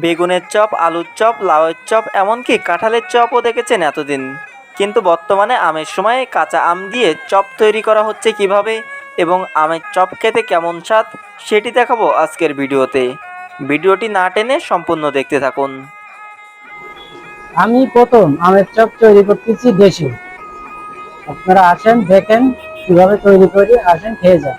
বেগুনের চপ, আলুর চপ, লাউয়ের চপ, এমনকি কাঁঠালের চপও দেখেছেন এতদিন। কিন্তু বর্তমানে আমের সময় কাঁচা আম দিয়ে চপ তৈরি করা হচ্ছে কীভাবে এবং আমের চপ খেতে কেমন স্বাদ, সেটি দেখাবো আজকের ভিডিওতে। ভিডিওটি না টেনে সম্পূর্ণ দেখতে থাকুন। আমি প্রথম আমের চপ তৈরি করতেছি দেশি। আপনারা আসেন, দেখেন কীভাবে তৈরি করি, আসেন, খেয়ে যান।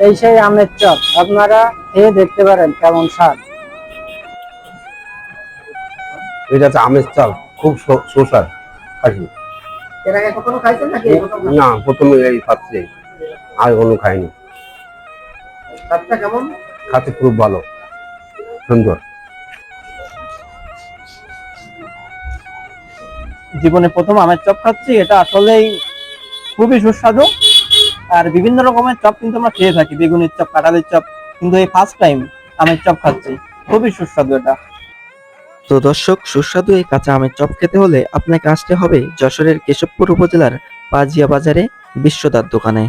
এই সেই আমের চপ। আপনারা খেয়ে দেখতে পারেন কেমন স্বাদ। এটা হচ্ছে আমের চাল খুব সুস্বাদ খাসি এর আগে কখনো খাইছেন নাকি? না প্রথমে এই খাচ্ছি। আর কোনো খাইনি। স্বাদটা কেমন? খাতে খুব ভালো। সুন্দর। জীবনে প্রথম আমের চপ খাচ্ছি এটা আসলেই খুবই সুস্বাদু। আর বিভিন্ন রকমের চপ কিন্তু আমরা খেয়ে থাকি। বেগুনের চপ, কাঁঠালের চপ, কিন্তু এই ফার্স্ট টাইম আমের চপ খাচ্ছি। খুবই সুস্বাদু এটা। তো দর্শক, সুস্বাদু এই কাঁচা আমের চপ খেতে হলে আপনাকে আসতে হবে যশোরের কেশবপুর উপজেলার পাজিয়া বাজারে বিশ্বদার দোকানে।